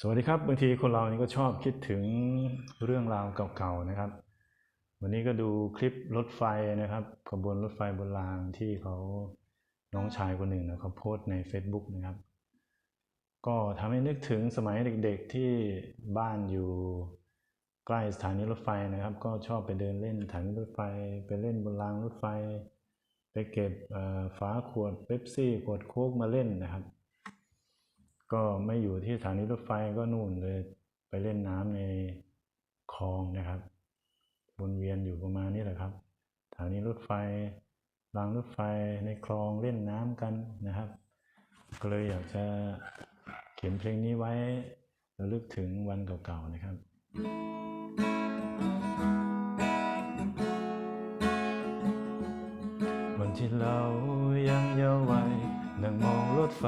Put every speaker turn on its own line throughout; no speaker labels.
สวัสดีครับบางทีคนเรานี่ก็ชอบคิดถึงเรื่องราวเก่าๆนะครับ วันนี้ก็ดูคลิปรถไฟนะครับขบวนรถไฟโบราณที่เขาน้องชายคนหนึ่งนะเขาโพสใน Facebook นะครับ ก็ทำให้นึกถึงสมัยเด็กๆที่บ้านอยู่ใกล้สถานีรถไฟนะครับ ก็ชอบไปเดินเล่นสถานีรถไฟ ไปเล่นบนรางรถไฟ ไปเก็บฝาขวดเป๊ปซี่ขวดโค้กมาเล่นนะครับ ก็ไม่อยู่ที่สถานีรถไฟก็นู่นเลยไปเล่นน้ำในคลองนะครับวนเวียนอยู่ประมาณนี้แหละครับสถานีรถไฟรางรถไฟในคลองเล่นน้ำกันนะครับ ก็เลยอยากจะเขียนเพลงนี้ไว้ระลึกถึงวันเก่าๆนะครับ วันที่เรายังเยาว์วัยนั่งมองรถไฟ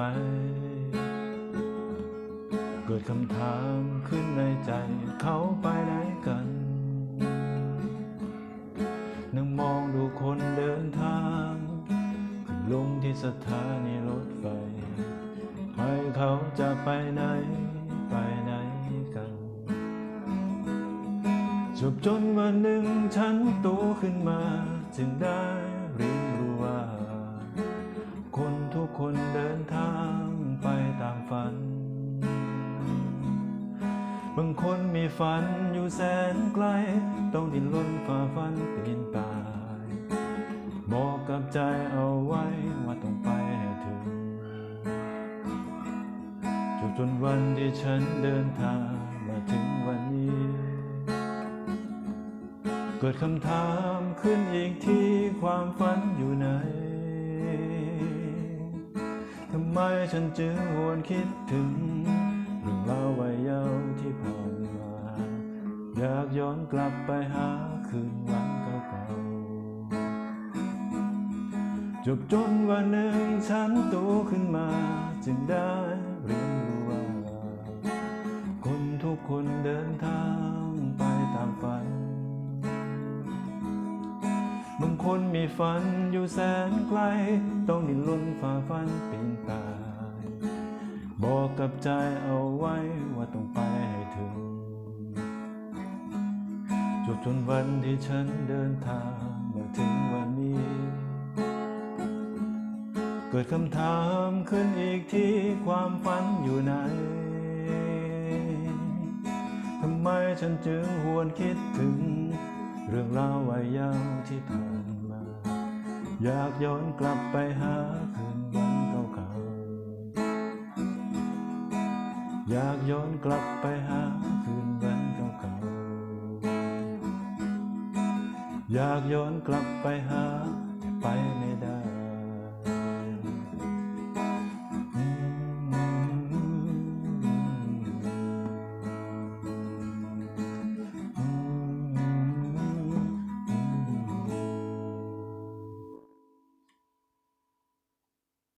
เกิดคำถามขึ้นในใจเขาไปไหนกัน นั่งมองดูคนเดินทางขึ้นลงที่สถานีรถไฟให้เขาจะไปไหน ไปไหนกันจบจนวันหนึ่งฉันโตขึ้นมาจึงได้ บางคนมีฝันอยู่แสนไกล ต้องดิ้นรนฝ่าฟันปีนป่าย บอกกับใจเอาไว้ว่าต้องไปให้ถึงจบจนวันที่ฉันเดินทางมาถึงวันนี้ เกิดคำถามขึ้นอีกที่ความฝันอยู่ไหนทำไมฉันจึงหวนคิดถึง เราวัยเยาว์ที่ผ่านมา อยากย้อนกลับไปหาคืนวันเก่าๆจบจนวันหนึ่งฉันโตขึ้นมา จึงได้เรียนรู้ว่า คนทุกคนเดินทางไปตามฝัน บางคนมีฝันอยู่แสนไกล ต้องดิ้นรนฝ่าฟันปีนป่า บอกกับใจเอาไว้ว่าต้องไปให้ถึง จบจนวันที่ฉันเดินทางมาถึงวันนี้ เกิดคำถามขึ้นอีกที่ความฝันอยู่ไหนทำไมฉันจึงหวนคิดถึง เรื่องราววัยยาวที่ผ่านมา อยากย้อนกลับไปหาคืนวัน อยากย้อนกลับไปหาคืนวันเก่าๆอยากย้อนกลับไปหาแต่ไปไม่ได้